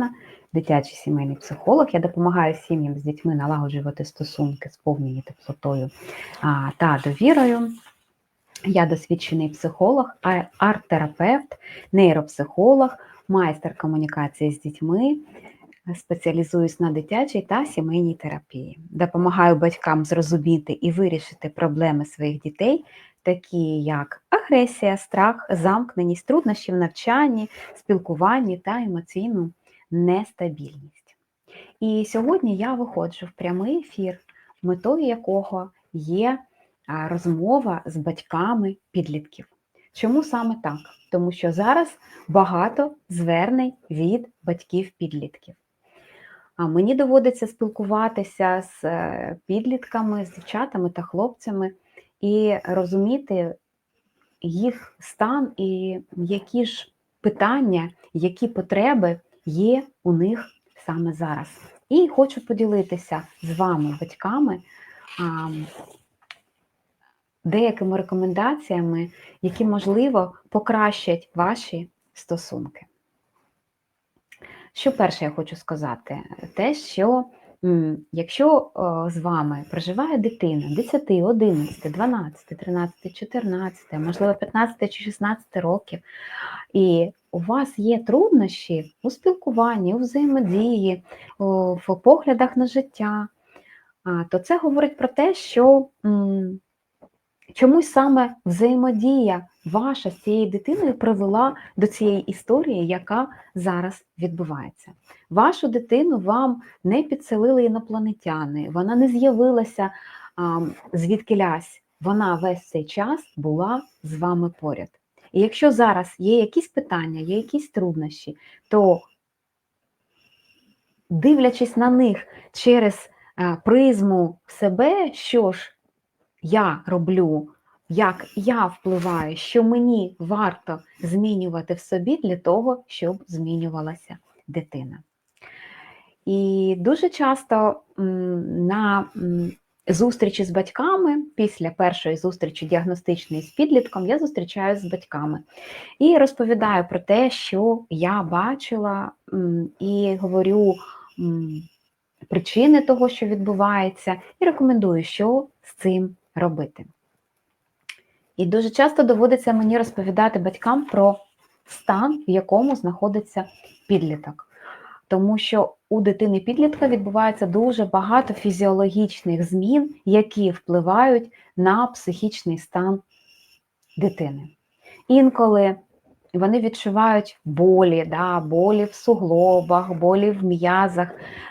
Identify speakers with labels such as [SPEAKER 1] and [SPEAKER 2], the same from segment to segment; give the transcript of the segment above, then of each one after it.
[SPEAKER 1] Іванівна, дитячий сімейний психолог. Я допомагаю сім'ям з дітьми налагоджувати стосунки, сповнені теплотою та довірою. Я досвідчений психолог, арт-терапевт, нейропсихолог, майстер комунікації з дітьми. Спеціалізуюсь на дитячій та сімейній терапії. Допомагаю батькам зрозуміти і вирішити проблеми своїх дітей, такі як агресія, страх, замкненість, труднощі в навчанні, спілкуванні та емоційну нестабільність. І сьогодні я виходжу в прямий ефір, метою якого є розмова з батьками підлітків. Чому саме так? Тому що зараз багато звернень від батьків підлітків. А мені доводиться спілкуватися з е, підлітками, з дівчатами та хлопцями і розуміти їх стан і які ж питання, які потреби є у них саме зараз. І хочу поділитися з вами, батьками, деякими рекомендаціями, які, можливо, покращать ваші стосунки. Що перше я хочу сказати? Те, що якщо з вами проживає дитина 10, 11, 12, 13, 14, можливо, 15 чи 16 років, і у вас є труднощі у спілкуванні, у взаємодії, в поглядах на життя, то це говорить про те, що чомусь саме взаємодія ваша з цією дитиною привела до цієї історії, яка зараз відбувається. Вашу дитину вам не підселили інопланетяни, вона не з'явилася звідки лясь, вона весь цей час була з вами поряд. І якщо зараз є якісь питання, є якісь труднощі, то дивлячись на них через е, призму себе, що ж я роблю, як я впливаю, що мені варто змінювати в собі для того, щоб змінювалася дитина. І дуже часто на зустрічі з батьками, після першої зустрічі діагностичної з підлітком, я зустрічаюся з батьками і розповідаю про те, що я бачила, і говорю причини того, що відбувається, і рекомендую, що з цим робити. І дуже часто доводиться мені розповідати батькам про стан, в якому знаходиться підліток. Тому що у дитини підлітка відбувається дуже багато фізіологічних змін, які впливають на психічний стан дитини. Інколи вони відчувають болі, да, болі в суглобах, болі в м'язах,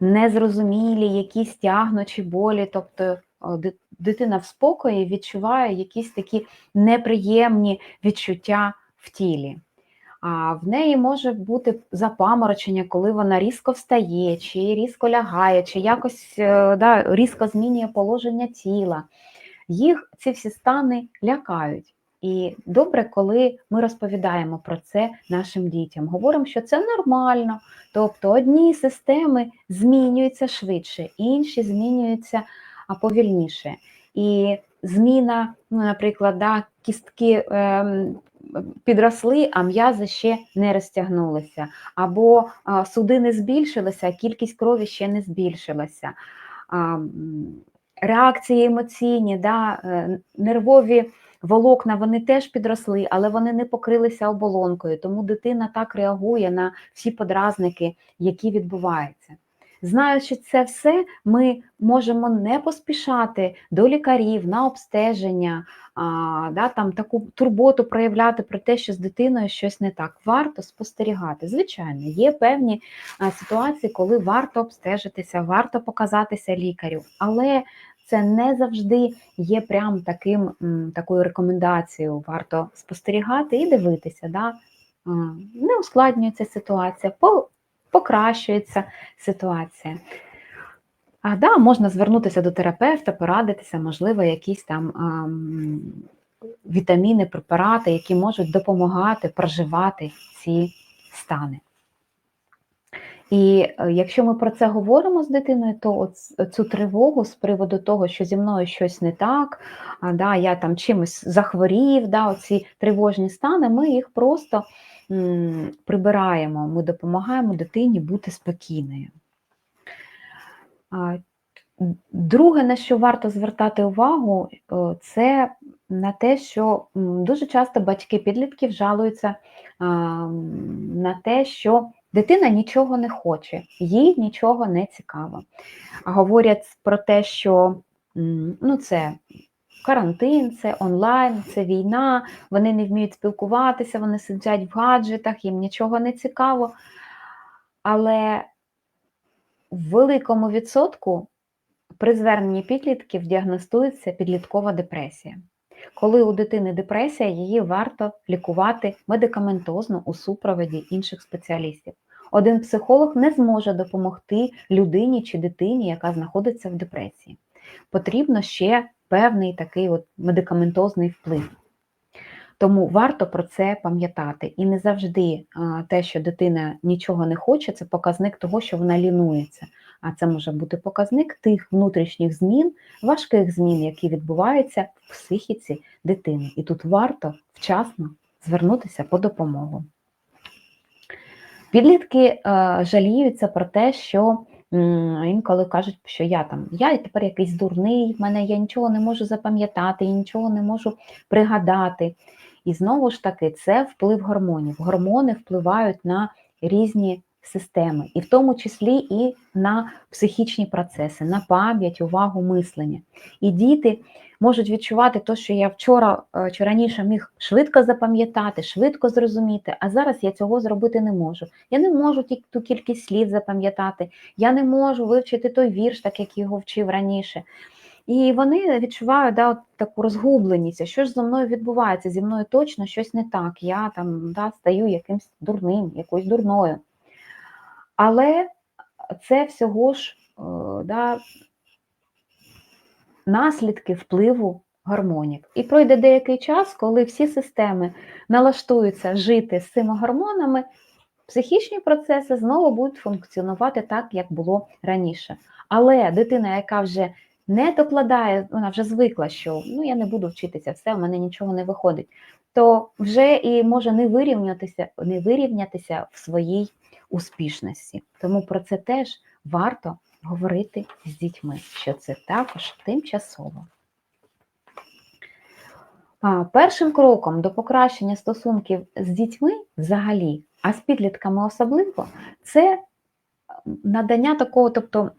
[SPEAKER 1] незрозумілі якісь тягнучі болі, тобто дитина в спокої відчуває якісь такі неприємні відчуття в тілі. А в неї може бути запаморочення, коли вона різко встає, чи різко лягає, чи якось е, да, різко змінює положення тіла. Їх ці всі стани лякають. І добре, коли ми розповідаємо про це нашим дітям, говоримо, що це нормально. Тобто одні системи змінюються швидше, інші змінюються а, повільніше. І зміна, ну, наприклад, да, кістки ем, підросли, а м'язи ще не розтягнулися, або а, судини збільшилися, а кількість крові ще не збільшилася. М, реакції емоційні, да, е, нервові волокна вони теж підросли, але вони не покрилися оболонкою, тому дитина так реагує на всі подразники, які відбуваються. Знаючи це все, ми можемо не поспішати до лікарів на обстеження, а, да, там таку турботу проявляти про те, що з дитиною щось не так. Варто спостерігати. Звичайно, є певні ситуації, коли варто обстежитися, варто показатися лікарю, але це не завжди є прям таким, такою рекомендацією. Варто спостерігати і дивитися. Да? Не ускладнюється ситуація, покращується ситуація. А да, можна звернутися до терапевта, порадитися, можливо, якісь там ам, вітаміни, препарати, які можуть допомагати проживати ці стани. І е, якщо ми про це говоримо з дитиною, то цю тривогу з приводу того, що зі мною щось не так, а, да, я там чимось захворів, да, оці тривожні стани, ми їх просто прибираємо, ми допомагаємо дитині бути спокійною. Друге, на що варто звертати увагу, це на те, що дуже часто батьки підлітків жалуються на те, що дитина нічого не хоче, їй нічого не цікаво. Говорять про те, що ну, це карантин, це онлайн, це війна, вони не вміють спілкуватися, вони сидять в гаджетах, їм нічого не цікаво. Але в великому відсотку при зверненні підлітків діагностується підліткова депресія. Коли у дитини депресія, її варто лікувати медикаментозно у супроводі інших спеціалістів. Один психолог не зможе допомогти людині чи дитині, яка знаходиться в депресії. Потрібно ще певний такий от медикаментозний вплив. Тому варто про це пам'ятати. І не завжди те, що дитина нічого не хоче, це показник того, що вона лінується. А це може бути показник тих внутрішніх змін, важких змін, які відбуваються в психіці дитини. І тут варто вчасно звернутися по допомогу. Підлітки жаліються про те, що інколи кажуть, що я там, я тепер якийсь дурний, в мене я нічого не можу запам'ятати, я нічого не можу пригадати. І знову ж таки, це вплив гормонів. Гормони впливають на різні системи, і в тому числі і на психічні процеси, на пам'ять, увагу, мислення. І діти можуть відчувати те, що я вчора е, чи раніше міг швидко запам'ятати, швидко зрозуміти, а зараз я цього зробити не можу. Я не можу ту кількість слів запам'ятати, я не можу вивчити той вірш, так як його вчив раніше. І вони відчувають да, от таку розгубленість, що ж зі мною відбувається, зі мною точно щось не так. Я там да, стаю якимсь дурним, якоюсь дурною. Але це всього ж е, да, наслідки впливу гормонів. І пройде деякий час, коли всі системи налаштуються жити з цими гормонами, психічні процеси знову будуть функціонувати так, як було раніше. Але дитина, яка вже не докладає, вона вже звикла, що ну я не буду вчитися, все, у мене нічого не виходить, то вже і може не вирівнятися, не вирівнятися в своїй успішності. Тому про це теж варто говорити з дітьми, що це також тимчасово. Першим кроком до покращення стосунків з дітьми взагалі, а з підлітками особливо, це надання такого, тобто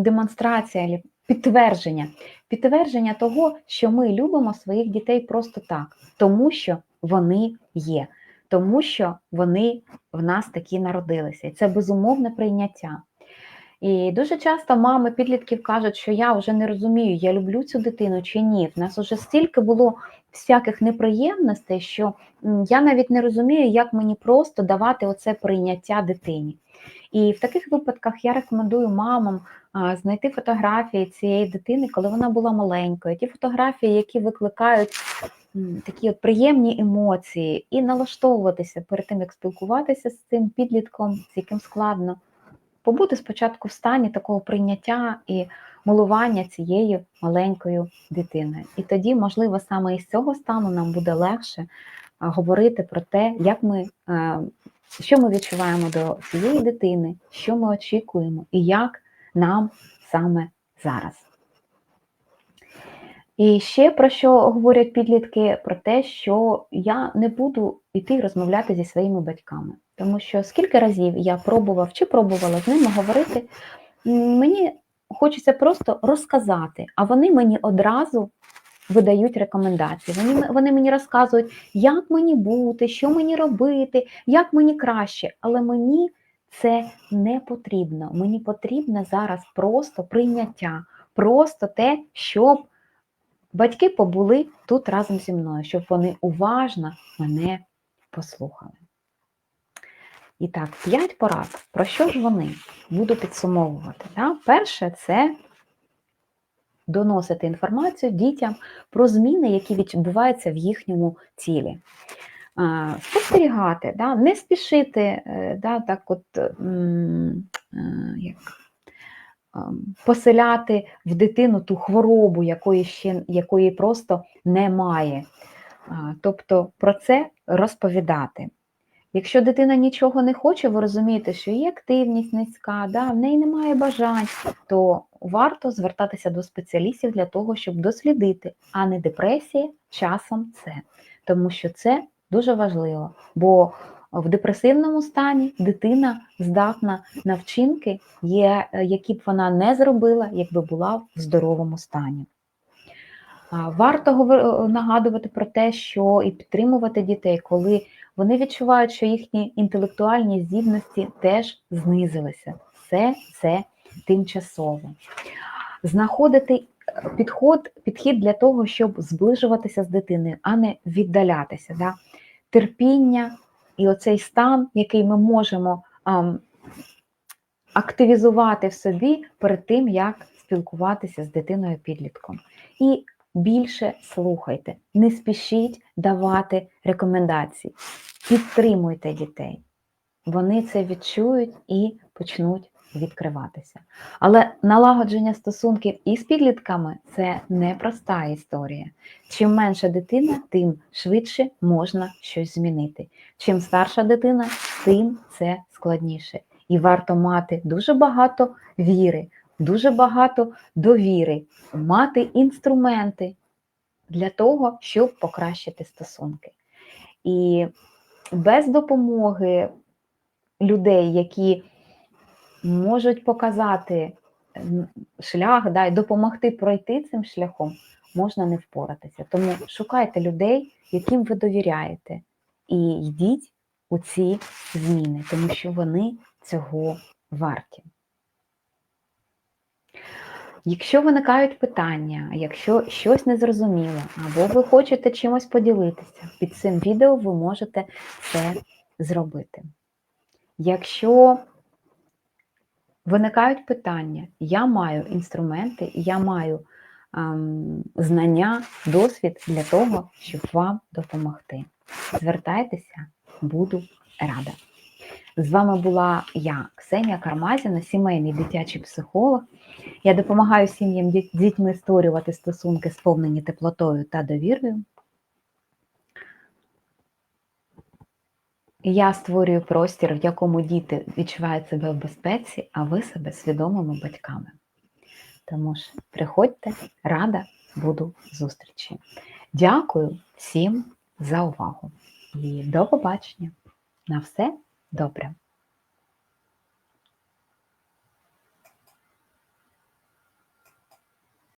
[SPEAKER 1] демонстрація, підтвердження, підтвердження того, що ми любимо своїх дітей просто так, тому що вони є, тому що вони в нас такі народилися. І це безумовне прийняття. І дуже часто мами підлітків кажуть, що я вже не розумію, я люблю цю дитину чи ні. В нас вже стільки було всяких неприємностей, що я навіть не розумію, як мені просто давати оце прийняття дитині. І в таких випадках я рекомендую мамам знайти фотографії цієї дитини, коли вона була маленькою, ті фотографії, які викликають такі от приємні емоції, і налаштовуватися перед тим, як спілкуватися з цим підлітком, з яким складно побути спочатку в стані такого прийняття і милування цією маленькою дитиною. І тоді, можливо, саме із цього стану нам буде легше говорити про те, як ми, що ми відчуваємо до цієї дитини, що ми очікуємо, і як нам саме зараз. І ще про що говорять підлітки? Про те, що я не буду йти розмовляти зі своїми батьками. Тому що скільки разів я пробував чи пробувала з ними говорити, мені хочеться просто розказати, а вони мені одразу видають рекомендації. Вони вони мені розказують, як мені бути, що мені робити, як мені краще. Але мені це не потрібно. Мені потрібне зараз просто прийняття, просто те, щоб батьки побули тут разом зі мною, щоб вони уважно мене послухали. І так, п'ять порад. Про що ж вони? Буду підсумовувати. Да? Перше, це доносити інформацію дітям про зміни, які відбуваються в їхньому тілі. Спостерігати, да? не спішити, е, да, так от, е, як, поселяти в дитину ту хворобу, якої ще якої просто немає. Тобто про це розповідати Якщо дитина нічого не хоче, ви розумієте, що її активність низька, да, в неї немає бажань, то варто звертатися до спеціалістів для того, щоб дослідити, а не депресія часом це. Тому що це дуже важливо, бо в депресивному стані дитина здатна на вчинки, які б вона не зробила, якби була в здоровому стані. Варто нагадувати про те, що і підтримувати дітей, коли вони відчувають, що їхні інтелектуальні здібності теж знизилися. Все це тимчасово. Знаходити е, підход, підхід для того, щоб зближуватися з дитиною, а не віддалятися. Да? Терпіння і оцей стан, який ми можемо ам, активізувати в собі перед тим, як спілкуватися з дитиною підлітком. І більше слухайте, не спішіть давати рекомендації, підтримуйте дітей. Вони це відчують і почнуть відкриватися. Але налагодження стосунків із підлітками це непроста історія. Чим менша дитина, тим швидше можна щось змінити. Чим старша дитина, тим це складніше. І варто мати дуже багато віри, дуже багато довіри, мати інструменти для того, щоб покращити стосунки. І без допомоги людей, які можуть показати шлях, да, і допомогти пройти цим шляхом, можна не впоратися. Тому шукайте людей, яким ви довіряєте, і йдіть у ці зміни, тому що вони цього варті. Якщо виникають питання, якщо щось незрозуміло, або ви хочете чимось поділитися, під цим відео ви можете це зробити. Якщо виникають питання, я маю інструменти, я маю ем, знання, досвід для того, щоб вам допомогти. Звертайтеся, буду рада. З вами була я, Ксенія Кармазіна, сімейний дитячий психолог. Я допомагаю сім'ям дітьми створювати стосунки, сповнені теплотою та довірою. Я створюю простір, в якому діти відчувають себе в безпеці, а ви себе свідомими батьками. Тому ж приходьте, рада буду зустрічі. Дякую всім за увагу і до побачення. На все добре!